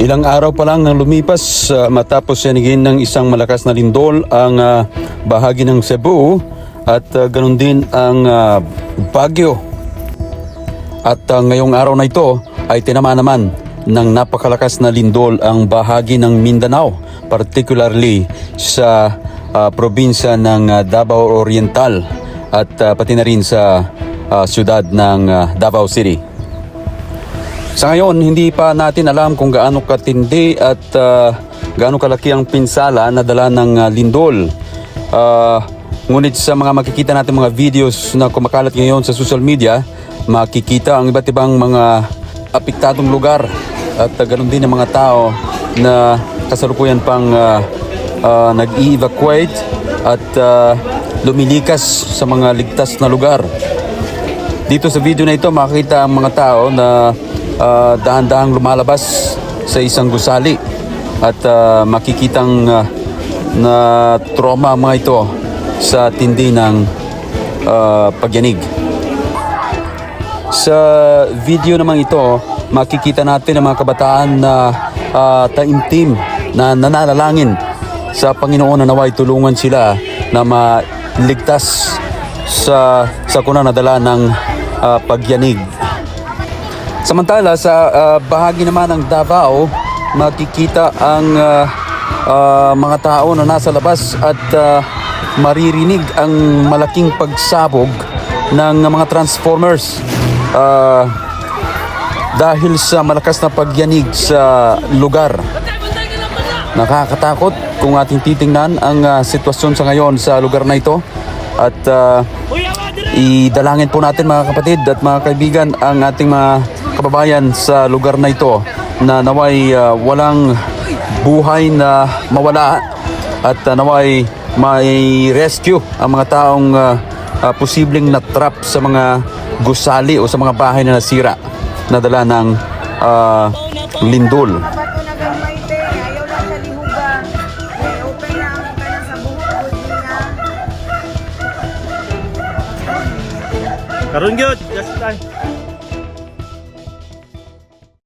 Ilang araw pa lang nang lumipas ah, matapos yanigin ng isang malakas na lindol ang ah, bahagi ng Cebu at ah, ganun din ang ah, Baguio. At ah, ngayong araw na ito ay tinama naman ng napakalakas na lindol ang bahagi ng Mindanao, particularly sa ah, probinsya ng ah, Davao Oriental at ah, pati na rin sa ah, siyudad ng ah, Davao City. Sa ngayon, hindi pa natin alam kung gaano katindi at ah, gaano kalaki ang pinsala na dala ng ah, lindol. Ah, ngunit sa mga makikita natin mga videos na kumakalat ngayon sa social media, makikita ang iba't ibang mga apektadong lugar at uh, ganun din ang mga tao na kasalukuyan pang ah, ah, nag-evacuate at ah, lumilikas sa mga ligtas na lugar. Dito sa video na ito makikita ang mga tao na ah, dahan-dahang lumalabas sa isang gusali at ah, makikitang ah, na trauma mga ito sa tindi ng ah, pagyanig. Sa video naman ito, makikita natin ang mga kabataan na ah, taimtim na nananalangin sa Panginoon na naway tulungan sila na maligtas sa sa kunang nadala ng ah, pagyanig. Samantala sa ah, bahagi naman ng Davao, makikita ang ah, ah, mga tao na nasa labas at ah, maririnig ang malaking pagsabog ng mga transformers. Ah, dahil sa malakas na pagyanig sa lugar. Nakakatakot kung ating titingnan ang ah, sitwasyon sa ngayon sa lugar na ito. At ah, idalangin po natin mga kapatid at mga kaibigan ang ating mga kababayan sa lugar na ito na naway ah, walang buhay na mawala at ah, naway may rescue ang mga taong ah, ah, posibleng natrap sa mga gusali o sa mga bahay na nasira na dala ng ah, lindol. Karon gyud, just time.